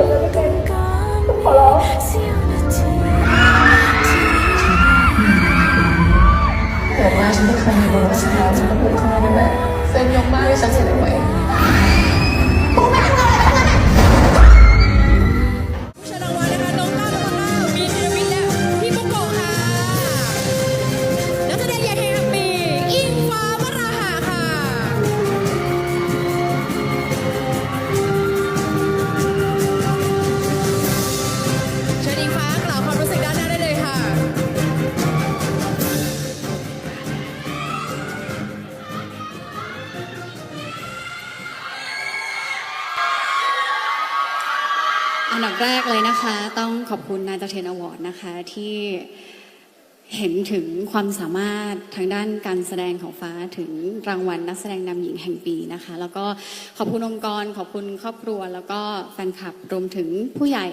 ขอร้องเกิฉันไม่เคยมีบนรถสตาร์ฉันต้องพูดข้อได้ไหมเส้นยกมากที่ฉันเสียไว้ เชิญอิงฟ้ากล่าวความรู้สึกด้านหน้าได้เลยค่ะ อันดับแรกเลยนะคะ ต้องขอบคุณนายตเทนอวอร์ดนะคะที่ เห็นถึงความสามารถทางด้านการแสดงของฟ้าถึงรางวัลนักแสดงนำหญิงแห่งปีนะคะ แล้วก็ขอบคุณองค์กร ขอบคุณครอบครัว แล้วก็แฟนคลับรวมถึงผู้ใหญ่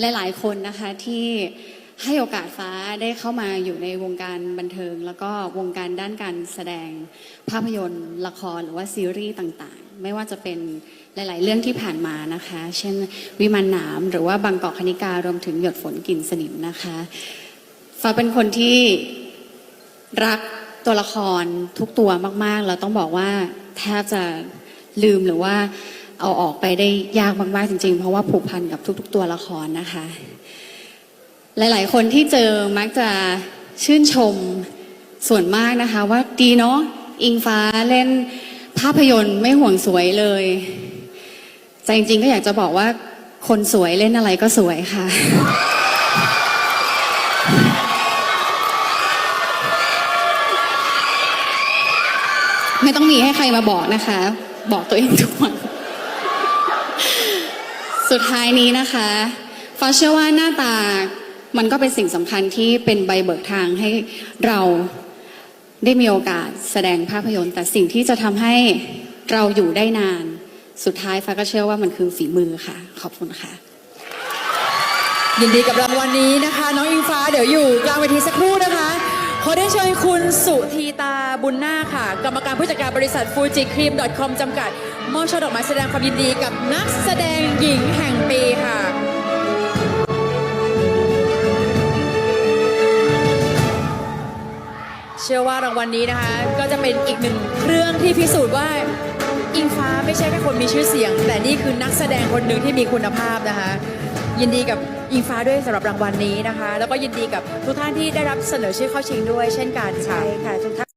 หลาย ๆ คนนะคะที่ให้โอกาสฟ้าได้เข้ามาอยู่ในวงการบันเทิง แล้วก็วงการด้านการแสดงภาพยนตร์ ละครหรือว่าซีรีส์ต่างๆ ไม่ว่าจะเป็นหลาย ๆ เรื่องที่ผ่านมานะคะ เช่นวิมานหนามหรือว่าบางกอกคณิการวมถึงหยดฝนกลิ่นสนิมนะคะ ฟ้าเป็นคนที่รักตัวละครทุกตัวมากๆแล้วต้องบอกว่าแทบจะลืมหรือว่าเอาออกไปได้ยากมากๆจริง ๆ เพราะว่าผูกพันกับทุก ๆ ตัวละครนะคะ หลาย ๆ คนที่เจอมักจะชื่นชมส่วนมากนะคะ ว่าดีเนาะอิงฟ้าเล่นภาพยนตร์ไม่ห่วงสวยเลยแต่จริง ๆ ก็อยากจะบอกว่าคนสวยเล่นอะไรก็สวยค่ะ ไม่ต้องมีให้ใครมาบอกนะคะ บอกตัวเองทุกวันสุดท้ายนี้นะคะฟ้าเชื่อว่าหน้าตามันก็เป็นสิ่งสำคัญที่เป็นใบเบิกทางให้เราได้มีโอกาสแสดงภาพยนตร์ แต่สิ่งที่จะทำให้เราอยู่ได้นาน สุดท้ายฟ้าก็เชื่อว่ามันคือฝีมือค่ะ ขอบคุณค่ะ ยินดีกับรางวัลนี้นะคะ น้องอิงฟ้าเดี๋ยวอยู่กลางเวทีสักครู่นะคะ ขอได้เชิญคุณสุธีตา บุญนาคค่ะ กรรมการผู้จัดการบริษัทฟูจิครีม .com จำกัด มอบช่อดอกไม้แสดงความยินดีกับนักแสดงหญิงแห่งปีค่ะเชื่อว่ารางวัลนี้นะคะ ก็จะเป็นอีกหนึ่งเครื่องที่พิสูจน์ว่าอิงฟ้าไม่ใช่แค่คนมีชื่อเสียง แต่นี่คือนักแสดงคนหนึ่งที่มีคุณภาพนะคะ ยินดีกับอิงฟ้าด้วยสำหรับรางวัลนี้นะคะ แล้วก็ยินดีกับทุกท่านที่ได้รับเสนอชื่อเข้าชิงด้วยเช่นกันค่ะใช่ค่ะทุกท่าน